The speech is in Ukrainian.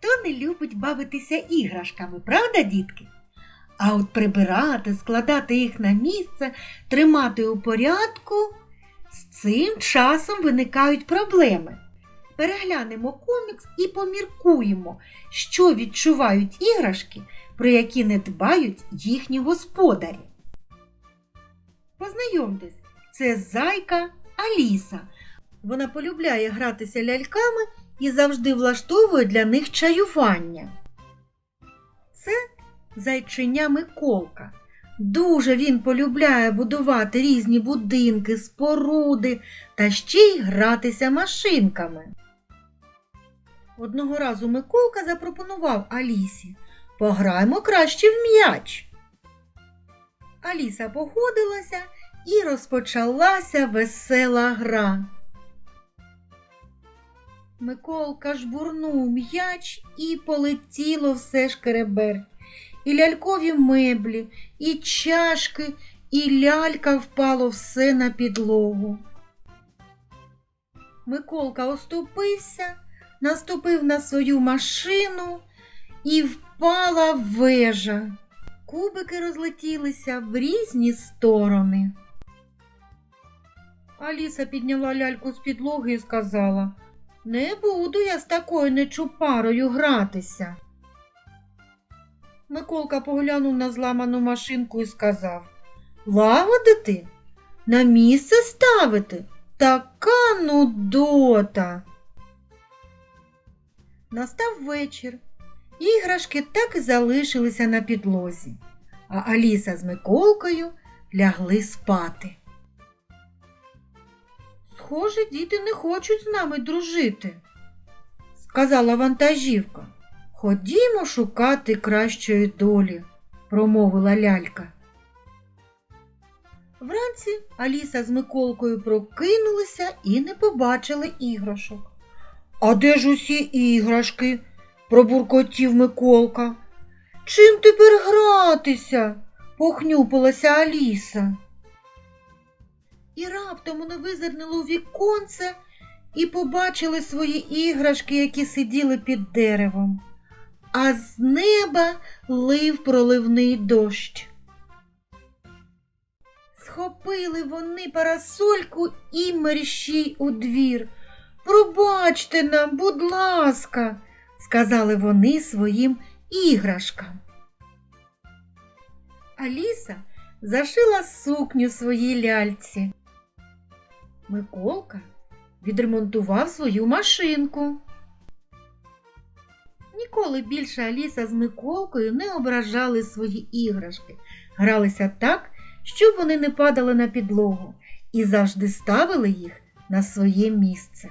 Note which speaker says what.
Speaker 1: Хто не любить бавитися іграшками, правда, дітки? А от прибирати, складати їх на місце, тримати у порядку, з цим часом виникають проблеми. Переглянемо комікс і поміркуємо, що відчувають іграшки, про які не дбають їхні господарі. Познайомтесь, це зайка Аліса. Вона полюбляє гратися ляльками і завжди влаштовує для них чаювання. Це зайчиня Миколка. Дуже він полюбляє будувати різні будинки, споруди та ще й гратися машинками. Одного разу Миколка запропонував Алісі пограємо краще в м'яч. Аліса погодилася і розпочалася весела гра. Миколка жбурнув м'яч і полетіло все шкереберть. І лялькові меблі, і чашки, і лялька впало все на підлогу. Миколка оступився, наступив на свою машину і впала вежа. Кубики розлетілися в різні сторони. Аліса підняла ляльку з підлоги і сказала Не буду я з такою нечупарою гратися. Миколка поглянув на зламану машинку і сказав Лагодити? На місце ставити? Така нудота. Настав вечір. Іграшки так і залишилися на підлозі, а Аліса з Миколкою лягли спати. Схоже, діти не хочуть з нами дружити, сказала вантажівка. Ходімо шукати кращої долі, промовила лялька. Вранці Аліса з Миколкою прокинулися і не побачили іграшок. А де ж усі іграшки? пробуркотів Миколка. Чим тепер гратися? похнюпилася Аліса. І раптом вони визирнули у віконце і побачили свої іграшки, які сиділи під деревом, а з неба лив проливний дощ. Схопили вони парасольку і мерщій у двір. Пробачте нам, будь ласка, сказали вони своїм іграшкам. Аліса зашила сукню своїй ляльці. Миколка відремонтував свою машинку. Ніколи більше Аліса з Миколкою не ображали свої іграшки, гралися так, щоб вони не падали на підлогу і завжди ставили їх на своє місце.